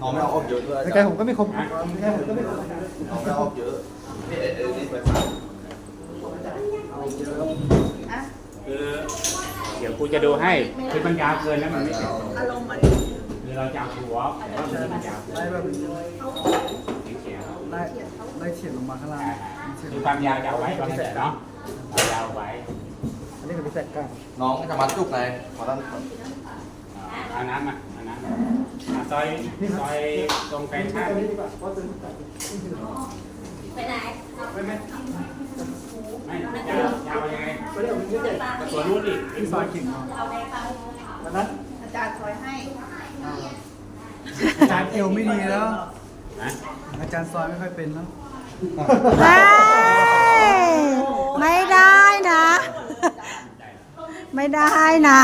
น้องไม่เอาออกเยอะด้วยในใจผมก็ไม่คมในใจผมก็ไม่คมน้องไม่เอาออกเยอะนี่เอ้ยนี่ไปสามคือเดี๋ยวกูจะดูให้คือมันยาวเกินแล้วมันไม่เสร็จตรงอารมณ์เหมือนคือเราจะเอาทูวอล์กแต่ว่ามันมันยาวเกินไล่แบบสีเขียวไล่ไล่เฉียดลงมาข้างล่างคือความยาวจะเอาไว้ความแต่เนาะความยาวไว้อันนี้คือพิเศษกลางน้องจะมัดจุกไงขอตั้งอ่าเอาน้ำมาเอาน้ำมาอะ ซอยซอยตรงแฟชั่นไปไหนไม่ยาวยาวยังไงแต่ตัวนู้นดิที่ซอยกิ่งเอาไหนคะวันนั้นอาจารย์ซอยให้อาจารย์เอวไม่ดีแล้ว อาจารย์ซอยไม่ค่อยเป็นแล้วไม่ได้นะ ไม่ได้นะ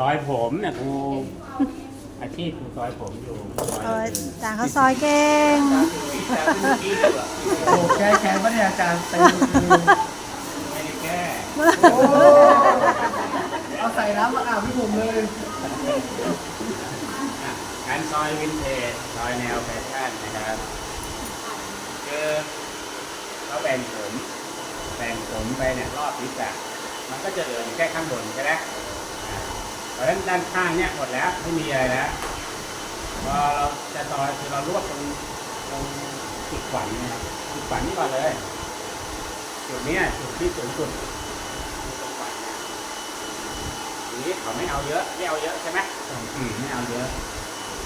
ซอยผมเนี่ยกูอาชีพกูซอยผมอยู่ซอยเออจางเขาซอยเก่ง โอ้แก้แค้นปะเนี่ยอาจารย์เต็มไม่ได้แก้เอาใส่น้ำมาอาบให้ผมเลยอะการซอยวินเทจซอยแนวแฟชั่นนะครับคือเขาแบ่งผมแบ่งผมไปเนี่ยรอบศีรษะมันก็จะเหลืออยู่แค่ข้างบนใช่ไหมอ่าเพ ราะฉะนั้นด้านข้างเนี่ยหมดแล้วไม่มีอะไรแล้วพอเราจะซอยคือเรารวบตรงตรงจุดขวัญเนะครับจุดขวัญนี่ก่อนเลยจุดเนี้ยจุดที่สูงสุดจุดตรงขวัญเนี่ยทีนี้เขาไม่เอาเยอะไม่เอาเยอะใช่ไหมอืมไม่เอาเยอะ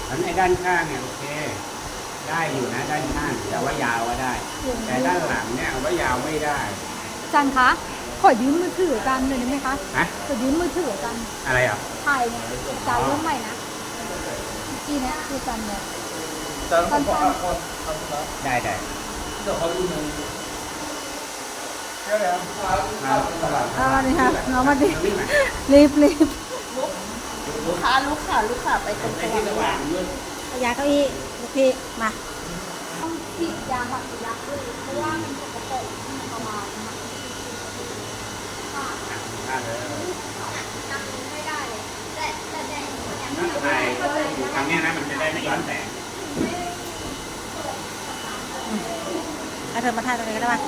อันไอ้ด้านข้างเนี่ยโอเค ได้อยู่นะด้านข้างแต่ว่ายาวก็ได้ แต่ด้านหลังเนี่ยว่ายาวไม่ได้อาจารย์คะข อยืมมือถืออาจารย์หน่อยได้ไหมคะฮะขอยืมมือถืออาจารย์อะไรอะถ่ายเนี่ยอาจารย์เริ่มใหม่นะเมื่อกี้เนี่ยคืออาจารย์เนี่ยอาจารย์ผมขอขอขอได้ได้เดี๋ยวเขาดูหนึ่งเดี๋ยวเดี๋ยวมาสลับเอามาดิค่ะน้องมาดิวิ่งมารีบรีบลูกค้าลูกค้าลูกค้าไปตรงไปสที่สว่าว่างงด้วยเอายาเก้าอี้ลูกพี่มาต้องฉีดยาบัตรยาด้วยเพราะว่ามันสกปรกมันประมาณ นี้อะเลยไม่ได้เลยแต่แต่แดงเนี่ยนั่นถ่างเนี้ยนะมันจะได้ไม่ย้อนแสงเอาเธอมาถ่ายตรงนี้ก็ได้ป่ะ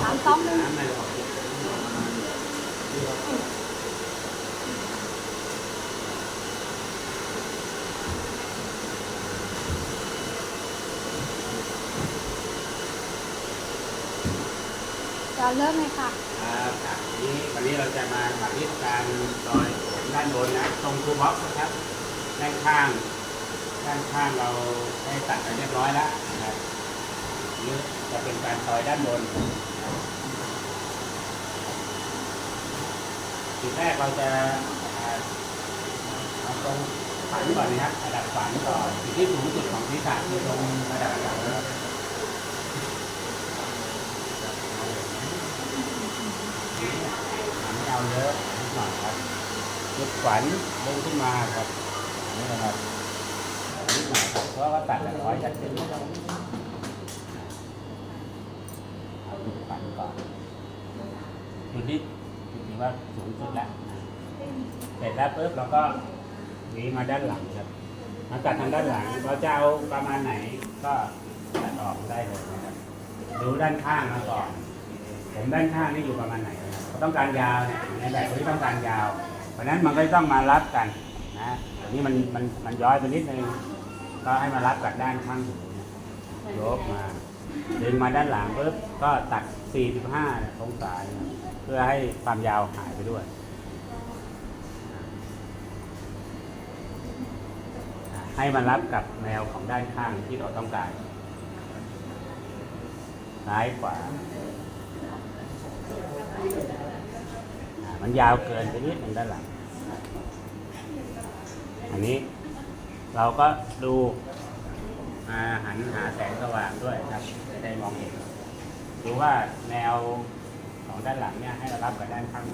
สามสองหนึ่ง นระบบจะเริ่มเลยค่ะครับอะทีนี้วันนี้เราจะมาสาธิตการซอยผมด้านบนนะตรงทูบ็อกซ์นะครับ ด้านข้าง ด้านข้างเราได้ตัดไปเรียบร้อยแล้วนะครับนี่จะเป็นการซอยด้านบนทีแรกเราจะเอาตรงฝันก่อนนะครับระดับฝันก่อนจุดที่สูงสุดของศีรษะคือตรงระดับฝัน ไม่เอาเยอะนิดหน่อยครับจุดขวัญลงขึ้นมาครับนี่นะครับนิดหน่อยครับเพราะว่าตัดแบบร้อยชัดเจนนครับเอาดูฝันก่อนดูที่ดูที่ว่าสูงสุดแล้วเสร็จแล้วปุ๊บเราก็หวีมาด้านหลังครับมาตัดทางด้านหลังเราจะเอาประมาณไหนก็ตัดออกได้เลยนะครับดูด้านข้างมาก่อนผมด้านข้างนี่อยู่ประมาณไหน ต้องการยาวเนี่ยในแบบที่ต้องการยาว เพราะนั้นมันก็ต้องมารับกันนะอันนี้มันมันมันย้อยไปนิดนึงก็ให้มารับกับด้านข้างหูเนี่ยกมาดึงมาด้านหลังปุ๊บก็ตัด 45องศาเนี่ยเพื่อให้ความยาวหายไปด้วยให้มันรับกับแนวของด้านข้างที่เราต้องการ ซ้ายขวา มันยาวเกินไปนิดหนึงด้านหลัง อันนี้เราก็ดูมาหันหาแสงสว่างด้วยครับจะได้มองเห็น ดูว่าแนวของด้านหลังเนี่ยให้เรารับกับด้านข้าง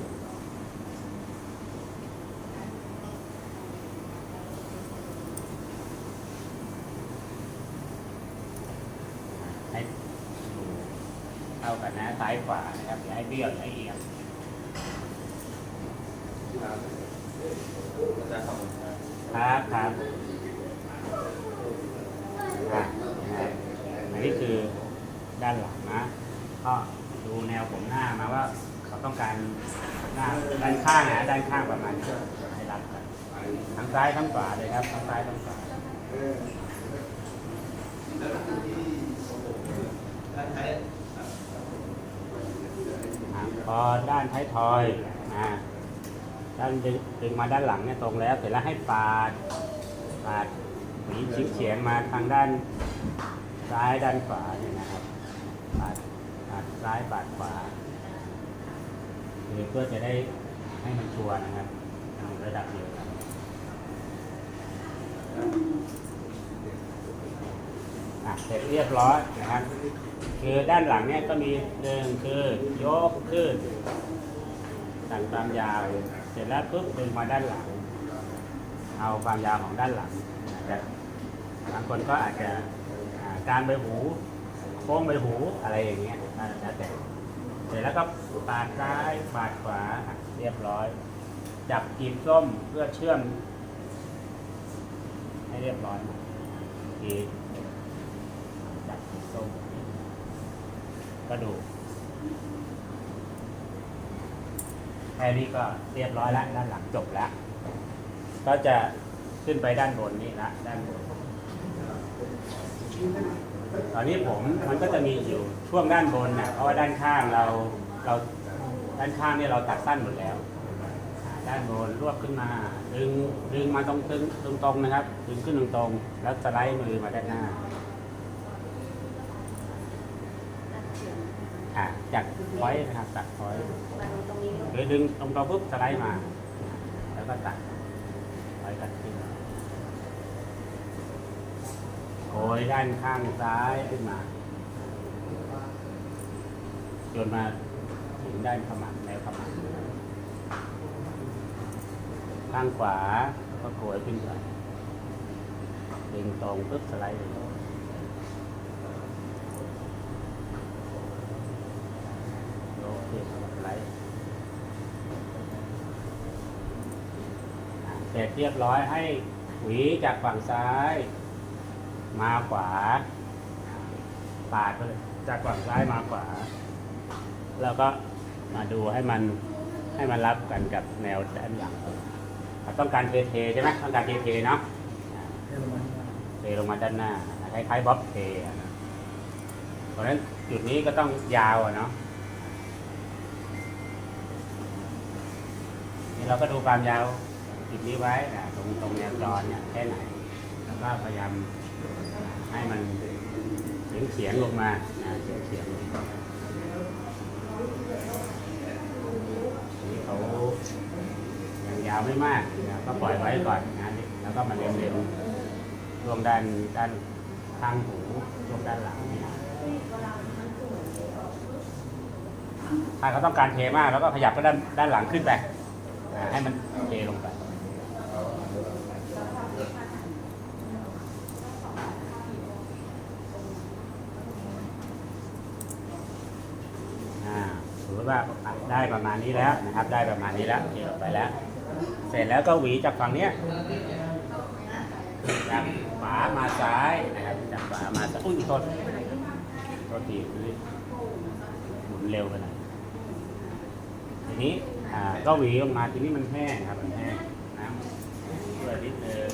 ให้ดูเท่า กันนะซ้ายขวานะครับอย่าให้เบี้ยวอย่าให้เอียงครับครับอะนะครับอันนี้คือด้านหลังนะ ก็ดูแนวผมหน้ามาว่าเขาต้องการหน้าด้านข้างนะด้านข้างประมาณนี้ให้รับกันทั้งซ้ายทั้งขวาเลยครับทั้งซ้ายทั้งขวา ด้านใช้ อะพอด้านท้ายทอยนะด้านดึงมาด้านหลังเนี่ยตรงแล้ว เสร็จแล้วให้ปาดปาดหวีชิดเฉียงมาทางด้านซ้ายด้านขวาเนี่ยนะครับปาดปาดซ้ายปาดขวาเพื่อจะได้ให้มันชัวร์นะครับระดับเดียวกัน อะเสร็จเรียบร้อยนะครับ คือด้านหลังเนี่ยก็มีหนึ่งคือยกขึ้นสั่งความยาว เสร็จแล้วปุ๊บดึงมาด้านหลัง เอาความยาวของด้านหลังนะครับบางคนก็อาจจะการใบหูโค้งใบหูอะไรอย่างเงี้ยอ่าแล้วแต่เสร็จแล้วก็ปาดซ้ายปาดขวาเรียบร้อย จับกีบส้มเพื่อเชื่อม ให้เรียบร้อยกีบจับกีบ ส้มก็ดูแค่นี้ก็เรียบร้อยแล้วด้านหลังจบแล้ว ก็จะขึ้นไปด้านบนนี่ละด้านบน ตอนนี้ผมมันก็จะมีอยู่ช่วงด้านบนนะเพราะว่าด้านข้างเราเราด้านข้างเนี่ยเราตัดสั้นหมดแล้ว ด้านบนรวบขึ้นมา ดึงดึงมาตรงตรงตรงตรงนะครับ ดึงขึ้นตรงตรงแล้วสไลด์มือมาด้านหน้า อะจากพอยต์นะครับ ตัดพอยต์หรือดึงตรงตรงปุ๊บสไลด์มา แล้วก็ตัดพอยต์ตัดขึ้นโอยด้านข้างซ้ายขึ้นมา จนมาถึงด้านขมับแนวขมับข้างขวาก็โกยขึ้นไปดึงตรงปุ๊บสไลด์ เลยโอเคไลท์อ่เสร็จเรียบร้อยให้หวีจากฝั่งซ้าย มาขวา ปาดไปเลยจากฝั่งซ้ายมาขวา แล้วก็มาดูให้มันให้มันรับกันกับแนวด้านหลังเราต้องการเทเทใช่ไหมต้องการเทเทเนาะเทลงมาด้านหน้าคล้ายๆบ๊อบเทเพราะฉะนั้นจุดนี้ก็ต้องยาวอะเนาะ เราก็ดูความยาวจุดนี้ไว้นะตรงตรงแนวจรเนี่ยแค่ไหน แล้วก็พยายามให้มันเฉียงเฉียงลงมานะเฉียงเฉียงลงมานี่เขายังยาวไม่มากนะก็ปล่อยไว้ก่อนนะแล้วก็มาเล็มๆช่วงด้านด้านข้างหูช่วงด้านหลังนี่ถ้าเขาต้องการเทมากแล้วก็ขยับไปด้านด้านหลังขึ้นไป ให้มันเทลงไปอ่าสมมติว่าได้ประมาณนี้แล้วนะครับ ได้ประมาณนี้แล้วเทออกไปแล้ว เสร็จแล้วก็หวีจากฝั่งเนี้ยจากขวามาซ้ายนะครับจากขวามาซ้ายอุ้ยโทษโทษทีหมุนเร็วไปหน่อยทีนี้ ก็หวีออกมาทีนี้มันแห้งครับมันแห้งน้ำเกลือนิดนึง